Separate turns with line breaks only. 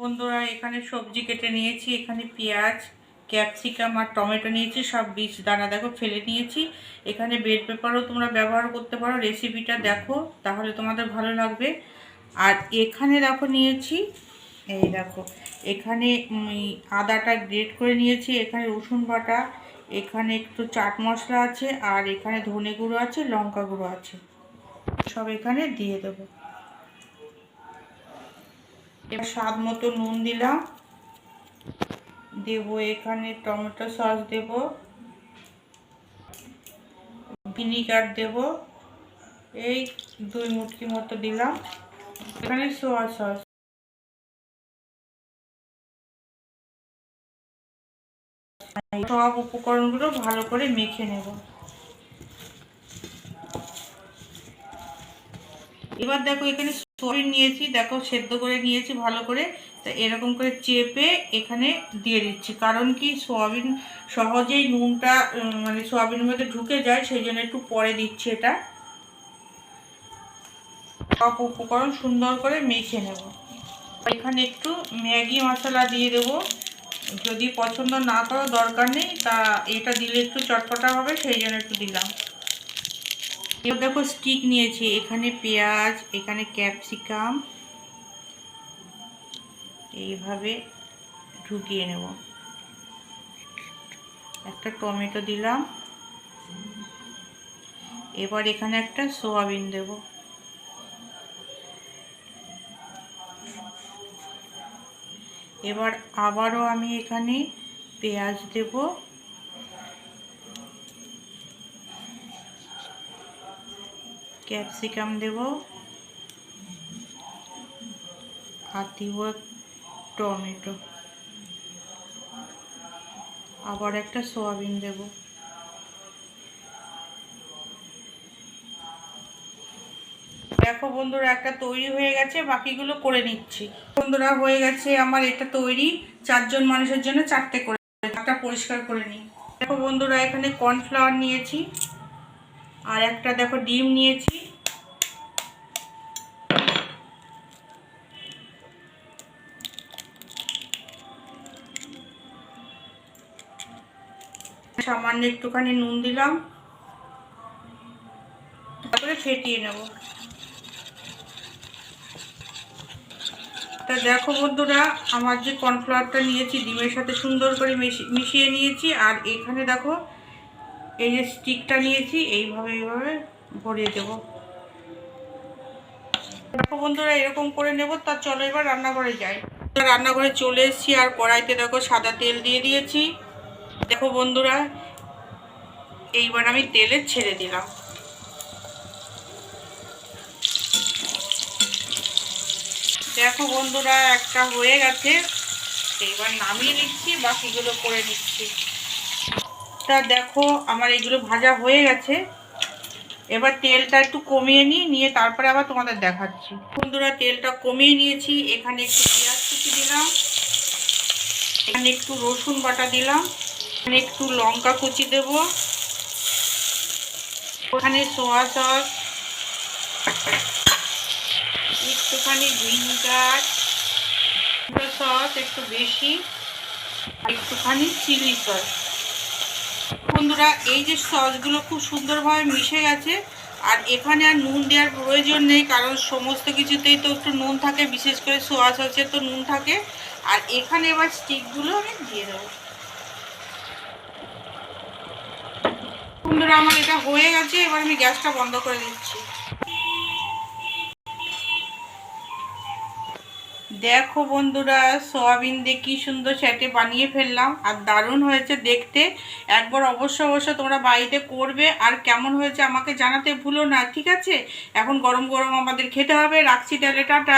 বন্ধুরা, এখানে সবজি কেটে নিয়েছি, এখানে পেঁয়াজ, ক্যাপসিকাম আর টমেটো নিয়েছি, সব বীজ দানা দেখো ফেলে নিয়েছি। এখানে বেড পেপারও তোমরা ব্যবহার করতে পারো, রেসিপিটা দেখো, তাহলে তোমাদের ভালো লাগবে। আর এখানে দেখো নিয়েছি, এই দেখো, এখানে আদাটা গ্রেট করে নিয়েছি, এখানে রসুন বাটা, এখানে একটু চাট মশলা আছে, আর এখানে ধনে গুঁড়ো আছে, লঙ্কা গুঁড়ো আছে। সব এখানে দিয়ে দেবো। এবার স্বাদ মতো নুন দিলাম। দেব এখানে টমেটো সস দেব। ভিনিগার দেব। এই দুই মুটকি মতো দিলাম। এখানে সোয়া সস। সব উপকরণগুলো ভালো করে মেখে নেব। এবার দেখো এখানে সয়াবিন নিয়েছি, দেখো সেদ্ধ করে নিয়েছি ভালো করে। তা এরকম করে চেপে এখানে দিয়ে দিচ্ছি। কারণ কি, সয়াবিন সহজেই নুনটা মানে সয়াবিনের মধ্যে ঢুকে যায়, সেই জন্য একটু পরে দিচ্ছি এটা। সব উপকরণ সুন্দর করে মেখে নেব। এখানে একটু ম্যাগি মশলা দিয়ে দেবো। যদি পছন্দ না করো, দরকার নেই, তা এটা দিলে একটু চটপটা হবে, সেই জন্য একটু দিলাম। এবার দেখো স্টিক নিয়েছি। এখানে পেঁয়াজ, এখানে ক্যাপসিকাম এইভাবে ঢুকিয়ে নেব। একটা টমেটো দিলাম। এবার এখানে একটা সোয়াবিন দেব। এবার আবারও আমি এখানে পেঁয়াজ দেবো। ক্যাপসিকাম দেব। আর দিব টমেটো। আবার একটা সোয়াবিন দেব। দেখো বন্ধুরা, একটা তৈরি হয়ে গেছে, বাকিগুলো করে নিচ্ছি। বন্ধুরা, হয়ে গেছে আমার এটা তৈরি। চারজন মানুষের জন্য চারটে করে একটা পরিষ্কার করে নিই। দেখো বন্ধুরা, এখানে কর্নফ্লাওয়ার নিয়েছি। আর একটা, দেখো ডিম নিয়েছি। সামান্য একটুখানি নুন দিলাম। তারপরে ফেটিয়ে নেব। তা দেখো বন্ধুরা, আমার যে কর্নফ্লাওয়ারটা নিয়েছি, ডিমের সাথে সুন্দর করে মিশি- মিশিয়ে নিয়েছি, আর এখানে দেখো, এই যে স্টিকটা নিয়েছি, এইভাবে এইভাবে ভরিয়ে দেব। দেখো বন্ধুরা, এরকম করে নেব তার চলো এবার রান্নাঘরে যাই। রান্নাঘরে চলে এসেছি, আর কড়াইতে দেখো সাদা তেল দিয়ে দিয়েছি। দেখো বন্ধুরা, এইবার আমি তেলে ছেড়ে দিলাম। দেখো বন্ধুরা, একটা হয়ে গেছে। এইবার নামিয়ে নিচ্ছি, বাকিগুলো করে নিচ্ছি। তা দেখো, আমার এগুলো ভাজা হয়ে গেছে। এবার তেলটা একটু কমিয়ে নিই, নিয়ে তারপরে আবার তোমাদের দেখাচ্ছি। বন্ধুরা, তেলটা কমিয়ে নিয়েছি, এখানে একটু পেঁয়াজ কুচি দিলাম। এখানে একটু রসুন বাটা দিলাম। একটু লঙ্কা কুচি দেব। ওখানে সোয়া সস, একটুখানি ভিনিগার সস একটু বেশি একটুখানি চিলি সস। বন্ধুরা, এই যে সসগুলো খুব সুন্দরভাবে মিশে গেছে, আর এখানে আর নুন দেওয়ার প্রয়োজন নেই, কারণ সমস্ত কিছুতেই তো একটু নুন থাকে, বিশেষ করে সোয়া সসে তো নুন থাকে। আর এখানে এবার স্টিকগুলো আমি দিয়ে দেবো। বন্ধুরা আমার এটা হয়ে গেছে, এবার আমি গ্যাসটা বন্ধ করে দিচ্ছি। দেখো বন্ধুরা, সয়াবিন দিয়ে কি সুন্দর স্যাটে বানিয়ে ফেললাম, আর দারুণ হয়েছে দেখতে। একবার অবশ্য অবশ্য তোমরা বাড়িতে করবে, আর কেমন হয়েছে আমাকে জানাতে ভুলো না, ঠিক আছে? এখন গরম গরম আমাদের খেতে হবে, রাখছি তাহলে, টাটা।